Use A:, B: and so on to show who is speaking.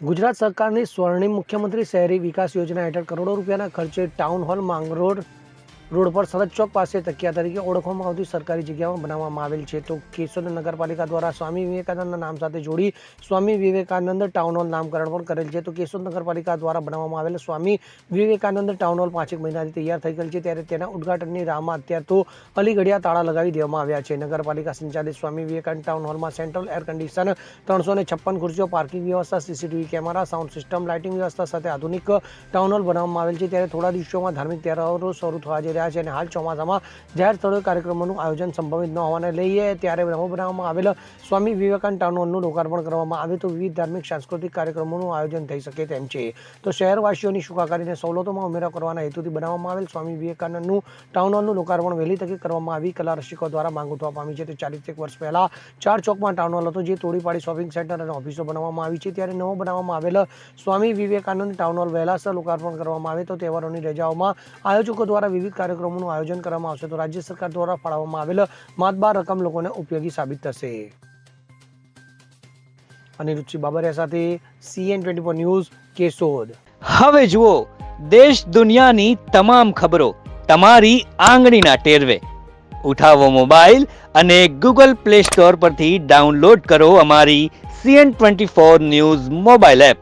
A: ગુજરાત સરકારની સ્વર્ણિમ મુખ્યમંત્રી શહેરી વિકાસ યોજના હેઠળ કરોડો રૂપિયાના ખર્ચે ટાઉન હોલ માંગરોળ રોડ પર સરહદ ચોક પાસે તકિયા તરીકે ઓળખવામાં આવતી સરકારી જગ્યામાં બનાવવામાં આવેલ છે. તો કેશોદ નગરપાલિકા દ્વારા સ્વામી વિવેકાનંદના નામ સાથે જોડી સ્વામી વિવેકાનંદ ટાઉન હોલ નામકરણ પણ કરેલ છે. તો કેશોદ નગરપાલિકા દ્વારા બનાવવામાં આવેલ સ્વામી વિવેકાનંદ ટાઉન હોલ પાંચેક મહિનાથી તૈયાર થઈ ગયેલ છે. ત્યારે તેના ઉદઘાટનની રાહમાં અત્યાર તો અલીગઢિયા તાળા લગાવી દેવામાં આવ્યા છે. નગરપાલિકા સંચાલિત સ્વામી વિવેકાનંદ ટાઉન હોલમાં સેન્ટ્રલ એર કન્ડિશન ત્રણસો ને છપ્પન ખુરશીઓ પાર્કિંગ વ્યવસ્થા CCTV camera sound system lighting વ્યવસ્થા સાથે આધુનિક ટાઉન હોલ બનાવવામાં આવેલ છે. ત્યારે થોડા દિવસોમાં ધાર્મિક તહેવારો શરૂ થવા જઈ રહ્યા છે અને હાલ ચોમાસામાં જાહેર સ્થળોએ કાર્યક્રમોનું આયોજન સંભવિત ન હોવાને લઈએ ત્યારે નવો બનાવવામાં આવેલા સ્વામી વિવેકાનંદ ટાઉન હોલનું લોકાર્પણ કરવામાં આવે તો વિવિધ ધાર્મિક, સાંસ્કૃતિક કાર્યક્રમોનું આયોજન થઈ શકે તેમ છે. તો શહેરવાસીઓની સુખાકારીને સવલતોમાં ઉમેરો કરવાના હેતુથી બનાવવામાં આવેલ સ્વામી વિવેકાનંદનું ટાઉન હોલનું લોકાર્પણ વહેલી તકે કરવામાં આવી. કલા રસિકો દ્વારા માંગ ઉઠવા પામી છે. તો ચાલીસેક વર્ષ પહેલાં ચાર ચોકમાં ટાઉન હોલ હતો, જે તોડી પાડી શોપિંગ સેન્ટર અને ઓફિસો બનાવવામાં આવી છે. ત્યારે નવો બનાવવામાં આવેલ સ્વામી વિવેકાનંદ ટાઉન હોલ વહેલાસર લોકાર્પણ કરવામાં આવે તો તહેવારોની રજાઓમાં આયોજકો દ્વારા વિવિધ કાર્યક્રમોનું આયોજન કરવામાં આવશે તો રાજ્ય સરકાર દ્વારા ફાળવવામાં આવેલ માતબાર રકમ લોકોને ઉપયોગી સાબિત થશે. અનિરુચિ બાબરિયા સાથે CN twenty four news, Keshod.
B: હવે જુઓ, દેશ દુનિયાની તમામ ખબરો તમારી આંગળીના ટેરવે. ઉઠાવો મોબાઈલ અને ગૂગલ પ્લે સ્ટોર પરથી ડાઉનલોડ કરો અમારી CN twenty four news mobile app.